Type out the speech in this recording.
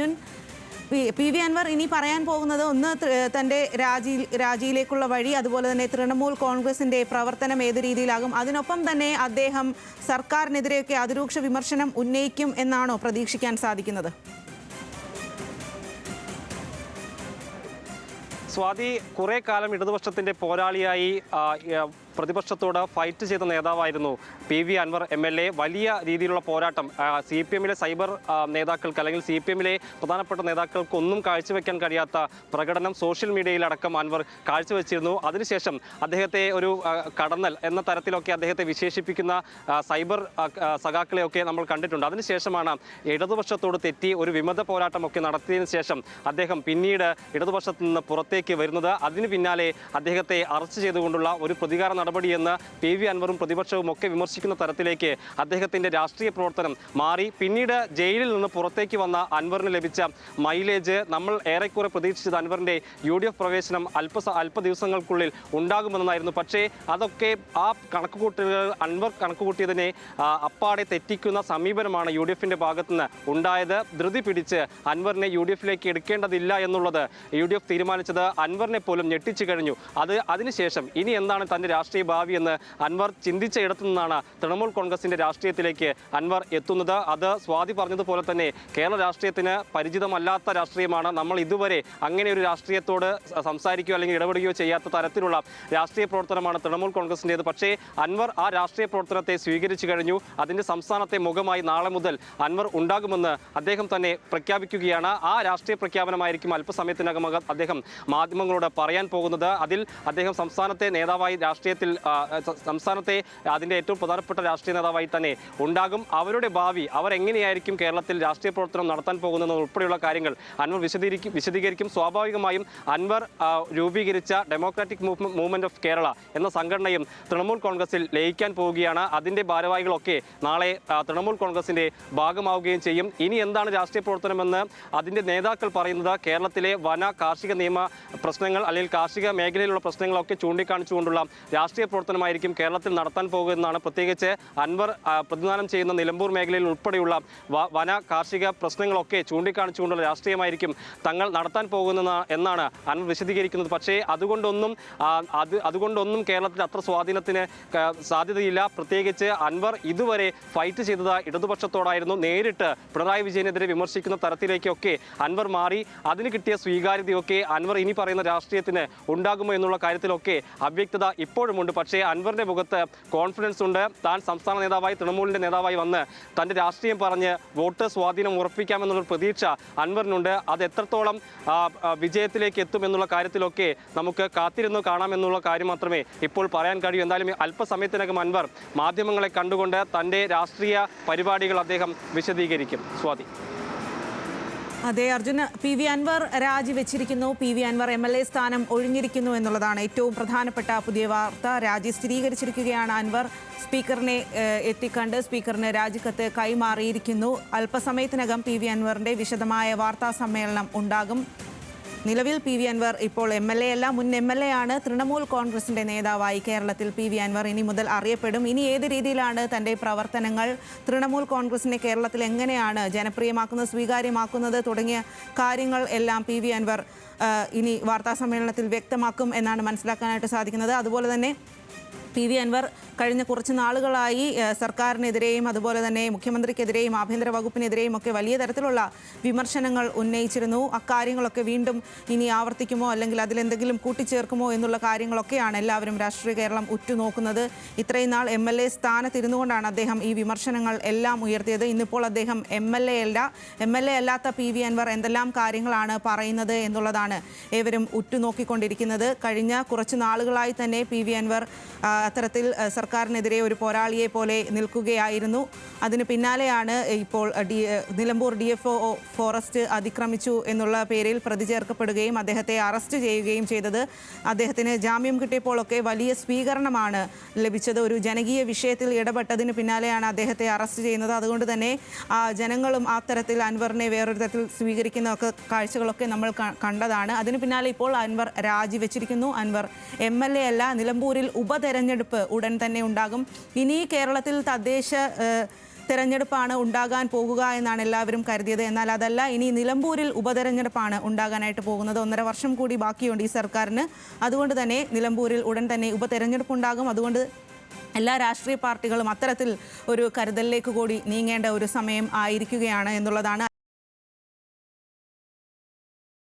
Arjun P- V Anwar ഇനി പറയാൻ പോകുന്നത് ഒന്ന് തന്റെ രാജി രാജിയിലേക്കുള്ള വഴി അതുപോലെ തന്നെ തൃണമൂൽ കോൺഗ്രസിന്റെ പ്രവർത്തനം ഏത് രീതിയിലാകും അതിനൊപ്പം തന്നെ അദ്ദേഹം സർക്കാരിനെതിരെയൊക്കെ അതിരൂക്ഷ വിമർശനം ഉന്നയിക്കും എന്നാണോ പ്രതീക്ഷിക്കാൻ സാധിക്കുന്നത്? സ്വാതി കുറേ കാലം ഇടതുപക്ഷത്തിന്റെ പോരാളിയായി പ്രതിപക്ഷത്തോട് ഫൈറ്റ് ചെയ്ത നേതാവായിരുന്നു P V Anvar M L A. വലിയ രീതിയിലുള്ള പോരാട്ടം സി പി എമ്മിലെ സൈബർ നേതാക്കൾക്ക് അല്ലെങ്കിൽ സി പി എമ്മിലെ പ്രധാനപ്പെട്ട നേതാക്കൾക്കൊന്നും കാഴ്ചവെക്കാൻ കഴിയാത്ത പ്രകടനം സോഷ്യൽ മീഡിയയിലടക്കം അൻവർ കാഴ്ചവെച്ചിരുന്നു. അതിനുശേഷം അദ്ദേഹത്തെ ഒരു കടന്നൽ എന്ന തരത്തിലൊക്കെ അദ്ദേഹത്തെ വിശേഷിപ്പിക്കുന്ന സൈബർ സഖാക്കളെയൊക്കെ നമ്മൾ കണ്ടിട്ടുണ്ട്. അതിനുശേഷമാണ് ഇടതുപക്ഷത്തോട് തെറ്റി ഒരു വിമത പോരാട്ടമൊക്കെ നടത്തിയതിനു ശേഷം അദ്ദേഹം പിന്നീട് ഇടതുപക്ഷത്ത് നിന്ന് പുറത്തേക്ക് വരുന്നത്. അതിനു പിന്നാലെ അദ്ദേഹത്തെ അറസ്റ്റ് ചെയ്തുകൊണ്ടുള്ള ഒരു പ്രതികാര നടപടിയെന്ന് പി വി അൻവറും പ്രതിപക്ഷവും ഒക്കെ വിമർശിക്കുന്ന തരത്തിലേക്ക് അദ്ദേഹത്തിന്റെ രാഷ്ട്രീയ പ്രവർത്തനം മാറി. പിന്നീട് ജയിലിൽ നിന്ന് പുറത്തേക്ക് വന്ന അൻവറിന് ലഭിച്ച മൈലേജ് നമ്മൾ ഏറെക്കുറെ പ്രതീക്ഷിച്ചത് അൻവറിന്റെ യു ഡി എഫ് പ്രവേശനം അല്പ അല്പ ദിവസങ്ങൾക്കുള്ളിൽ ഉണ്ടാകുമെന്നായിരുന്നു. പക്ഷേ അതൊക്കെ ആ കണക്കുകൂട്ടലുകൾ അൻവർ കണക്കുകൂട്ടിയതിനെ അപ്പാടെ തെറ്റിക്കുന്ന സമീപനമാണ് യു ഡി എഫിന്റെ ഭാഗത്തുനിന്ന് ഉണ്ടായത്. ധൃതി പിടിച്ച് അൻവറിനെ യു ഡി എഫിലേക്ക് എടുക്കേണ്ടതില്ല എന്നുള്ളത് യു ഡി എഫ് തീരുമാനിച്ചത് അൻവറിനെ പോലും ഞെട്ടിച്ചു കഴിഞ്ഞു. അത് അതിനുശേഷം ഇനി എന്താണ് തന്റെ രാഷ്ട്രീയ ഭാവി എന്ന് അൻവർ ചിന്തിച്ച ഇടത്തു നിന്നാണ് തൃണമൂൽ കോൺഗ്രസിന്റെ രാഷ്ട്രീയത്തിലേക്ക് അൻവർ എത്തുന്നത്. അത് സ്വാതി പറഞ്ഞതുപോലെ തന്നെ കേരള രാഷ്ട്രീയത്തിന് പരിചിതമല്ലാത്ത രാഷ്ട്രീയമാണ്. നമ്മൾ ഇതുവരെ അങ്ങനെ ഒരു രാഷ്ട്രീയത്തോട് സംസാരിക്കുകയോ അല്ലെങ്കിൽ ഇടപെടുകയോ ചെയ്യാത്ത തരത്തിലുള്ള രാഷ്ട്രീയ പ്രവർത്തനമാണ് തൃണമൂൽ കോൺഗ്രസിന്റേത് പക്ഷേ അൻവർ ആ രാഷ്ട്രീയ പ്രവർത്തനത്തെ സ്വീകരിച്ചു കഴിഞ്ഞു. അതിന്റെ സംസ്ഥാനത്തെ മുഖമായി നാളെ മുതൽ അൻവർ ഉണ്ടാകുമെന്ന് അദ്ദേഹം തന്നെ പ്രഖ്യാപിക്കുകയാണ്. ആ രാഷ്ട്രീയ പ്രഖ്യാപനമായിരിക്കും അല്പസമയത്തിനകം അദ്ദേഹം മാധ്യമങ്ങളോട് പറയാൻ പോകുന്നത്. അതിൽ അദ്ദേഹം സംസ്ഥാനത്തെ നേതാവായി രാഷ്ട്രീയത്തിൽ സ- സംസ്ഥാനത്തെ അതിന്റെ ഏറ്റവും പ്രധാനപ്പെട്ട രാഷ്ട്രീയ നേതാവായി തന്നെ ഉണ്ടാകും. അവരുടെ ഭാവി അവർ എങ്ങനെയായിരിക്കും കേരളത്തിൽ രാഷ്ട്രീയ പ്രവർത്തനം നടത്താൻ പോകുന്നത് ഉൾപ്പെടെയുള്ള കാര്യങ്ങൾ അൻവർ വിശദീകരിക്കും വിശദീകരിക്കും. സ്വാഭാവികമായും അൻവർ രൂപീകരിച്ച ഡെമോക്രാറ്റിക് മൂവ്മെന്റ് ഓഫ് കേരള എന്ന സംഘടനയും തൃണമൂൽ കോൺഗ്രസിൽ ലയിക്കാൻ പോവുകയാണ്. അതിന്റെ ഭാരവാഹികളൊക്കെ നാളെ തൃണമൂൽ കോൺഗ്രസിന്റെ ഭാഗമാവുകയും ചെയ്യും. ഇനി എന്താണ് രാഷ്ട്രീയ പ്രവർത്തനമെന്ന് അതിന്റെ നേതാക്കൾ പറയുന്നത് കേരളത്തിലെ വന കാർഷിക നിയമ പ്രശ്നങ്ങൾ അല്ലെങ്കിൽ കാർഷിക മേഖലയിലുള്ള പ്രശ്നങ്ങളൊക്കെ ചൂണ്ടിക്കാണിച്ചുകൊണ്ടുള്ള രാഷ്ട്രീയ പ്രവർത്തനമായിരിക്കും കേരളത്തിൽ നടത്താൻ പോകുന്നതെന്നാണ് പ്രത്യേകിച്ച് അൻവർ പ്രതിദാനം ചെയ്യുന്ന നിലമ്പൂർ മേഖലയിൽ ഉൾപ്പെടെയുള്ള വന കാർഷിക പ്രശ്നങ്ങളൊക്കെ ചൂണ്ടിക്കാണിച്ചുകൊണ്ടുള്ള രാഷ്ട്രീയമായിരിക്കും തങ്ങൾ നടത്താൻ പോകുന്ന എന്നാണ് അൻവർ വിശദീകരിക്കുന്നത്. പക്ഷേ അതുകൊണ്ടൊന്നും അത് അതുകൊണ്ടൊന്നും കേരളത്തിൽ അത്ര സ്വാധീനത്തിന് സാധ്യതയില്ല. പ്രത്യേകിച്ച് അൻവർ ഇതുവരെ ഫൈറ്റ് ചെയ്തത് ഇടതുപക്ഷത്തോടായിരുന്നു. നേരിട്ട് പിണറായി വിജയനെതിരെ വിമർശിക്കുന്ന തരത്തിലേക്കൊക്കെ അൻവർ മാറി. അതിന് കിട്ടിയ സ്വീകാര്യതയൊക്കെ അൻവർ ഇനി പറയുന്ന രാഷ്ട്രീയത്തിന് ഉണ്ടാകുമോ എന്നുള്ള കാര്യത്തിലൊക്കെ അവ്യക്തത ഇപ്പോഴുമുണ്ട് പക്ഷേ അൻവറിന്റെ മുഖത്ത് കോൺഫിഡൻസ് ഉണ്ട്. താൻ സംസ്ഥാന നേതാവായി തൃണമൂലിന്റെ നേതാവായി വന്ന് തന്റെ രാഷ്ട്രീയം പറഞ്ഞ് വോട്ട് സ്വാധീനം ഉറപ്പിക്കാമെന്നുള്ള പ്രതീക്ഷ അൻവറിനുണ്ട്. അത് എത്രത്തോളം വിജയത്തിലേക്ക് എത്തും എന്നുള്ള കാര്യത്തിലൊക്കെ നമുക്ക് കാത്തിരുന്ന് കാണാമെന്നുള്ള കാര്യം മാത്രമേ ഇപ്പോൾ പറയാൻ കഴിയൂ. എന്തായാലും അല്പസമയത്തിനകം അൻവർ മാധ്യമങ്ങളെ കണ്ടുകൊണ്ട് തന്റെ രാഷ്ട്രീയ പരിപാടികൾ അദ്ദേഹം വിശദീകരിക്കും. സ്വാതി. അതെ Arjun P V Anvar രാജിവെച്ചിരിക്കുന്നു. P V Anvar M L A സ്ഥാനം ഒഴിഞ്ഞിരിക്കുന്നു എന്നുള്ളതാണ് ഏറ്റവും പ്രധാനപ്പെട്ട പുതിയ വാർത്ത. രാജി സ്ഥിരീകരിച്ചിരിക്കുകയാണ് അൻവർ. സ്പീക്കറിനെ എത്തിക്കണ്ട്. സ്പീക്കറിന് രാജിക്കത്ത് കൈമാറിയിരിക്കുന്നു. അല്പസമയത്തിനകം പി വി അൻവറിന്റെ വിശദമായ വാർത്താ സമ്മേളനം ഉണ്ടാകും. നിലവിൽ പി വി അൻവർ ഇപ്പോൾ എം എൽ എ അല്ല. മുൻ എം എൽ എ ആണ് തൃണമൂൽ കോൺഗ്രസിന്റെ നേതാവായി കേരളത്തിൽ പി വി അൻവർ ഇനി മുതൽ അറിയപ്പെടും. ഇനി ഏത് രീതിയിലാണ് തന്റെ പ്രവർത്തനങ്ങൾ? തൃണമൂൽ കോൺഗ്രസിനെ കേരളത്തിൽ എങ്ങനെയാണ് ജനപ്രിയമാക്കുന്നത് സ്വീകാര്യമാക്കുന്നത് തുടങ്ങിയ കാര്യങ്ങൾ എല്ലാം പി വി അൻവർ ഇനി വാർത്താ സമ്മേളനത്തിൽ വ്യക്തമാക്കും എന്നാണ് മനസ്സിലാക്കാനായിട്ട് സാധിക്കുന്നത്. അതുപോലെ തന്നെ പി വി അൻവർ കഴിഞ്ഞ കുറച്ച് നാളുകളായി സർക്കാരിനെതിരെയും അതുപോലെ തന്നെ മുഖ്യമന്ത്രിക്കെതിരെയും ആഭ്യന്തര വകുപ്പിനെതിരെയും ഒക്കെ വലിയ തരത്തിലുള്ള വിമർശനങ്ങൾ ഉന്നയിച്ചിരുന്നു. അക്കാര്യങ്ങളൊക്കെ വീണ്ടും ഇനി ആവർത്തിക്കുമോ അല്ലെങ്കിൽ അതിലെന്തെങ്കിലും കൂട്ടിച്ചേർക്കുമോ എന്നുള്ള കാര്യങ്ങളൊക്കെയാണ് എല്ലാവരും രാഷ്ട്രീയ കേരളം ഉറ്റുനോക്കുന്നത്. ഇത്രയും നാൾ എം എൽ എ സ്ഥാനത്തിരുന്നുകൊണ്ടാണ് അദ്ദേഹം ഈ വിമർശനങ്ങൾ എല്ലാം ഉയർത്തിയത്. ഇന്നിപ്പോൾ അദ്ദേഹം എം എൽ എ അല്ല എം എൽ എ അല്ലാത്ത പി വി അൻവർ എന്തെല്ലാം കാര്യങ്ങളാണ് പറയുന്നത് എന്നുള്ളതാണ് ഏവരും ഉറ്റുനോക്കിക്കൊണ്ടിരിക്കുന്നത്. കഴിഞ്ഞ കുറച്ച് നാളുകളായി തന്നെ പി വി അൻവർ അത്തരത്തിൽ സർക്കാരിനെതിരെ ഒരു പോരാളിയെ പോലെ നിൽക്കുകയായിരുന്നു. അതിന് പിന്നാലെയാണ് ഇപ്പോൾ D Nilambur D F O forest അതിക്രമിച്ചു എന്നുള്ള പേരിൽ പ്രതി ചേർക്കപ്പെടുകയും അദ്ദേഹത്തെ അറസ്റ്റ് ചെയ്യുകയും ചെയ്തത്. അദ്ദേഹത്തിന് ജാമ്യം കിട്ടിയപ്പോഴൊക്കെ വലിയ സ്വീകരണമാണ് ലഭിച്ചത്. ഒരു ജനകീയ വിഷയത്തിൽ ഇടപെട്ടതിന് പിന്നാലെയാണ് അദ്ദേഹത്തെ അറസ്റ്റ് ചെയ്യുന്നത്. അതുകൊണ്ട് തന്നെ ജനങ്ങളും ആ തരത്തിൽ അൻവറിനെ വേറൊരു തരത്തിൽ സ്വീകരിക്കുന്ന ഒക്കെ കാഴ്ചകളൊക്കെ നമ്മൾ കണ്ടതാണ്. അതിന് പിന്നാലെ ഇപ്പോൾ അൻവർ രാജിവെച്ചിരിക്കുന്നു. അൻവർ എം എൽ എ അല്ല നിലമ്പൂരിൽ ഉപതെരഞ്ഞെടുപ്പ് ഉടൻ തന്നെ ഉണ്ടാകും. ഇനി കേരളത്തിൽ തദ്ദേശ തെരഞ്ഞെടുപ്പാണ് ഉണ്ടാകാൻ പോകുക എന്നാണ് എല്ലാവരും കരുതിയത്. എന്നാൽ അതല്ല ഇനി നിലമ്പൂരിൽ ഉപതെരഞ്ഞെടുപ്പാണ് ഉണ്ടാകാനായിട്ട് പോകുന്നത്. ഒന്നര വർഷം കൂടി ബാക്കിയുണ്ട് ഈ സർക്കാരിന്. അതുകൊണ്ട് തന്നെ നിലമ്പൂരിൽ ഉടൻ തന്നെ ഉപതെരഞ്ഞെടുപ്പ് ഉണ്ടാകും അതുകൊണ്ട് എല്ലാ രാഷ്ട്രീയ പാർട്ടികളും അത്തരത്തിൽ ഒരു കരുതലിലേക്ക് കൂടി നീങ്ങേണ്ട ഒരു സമയം ആയിരിക്കുകയാണ് എന്നുള്ളതാണ്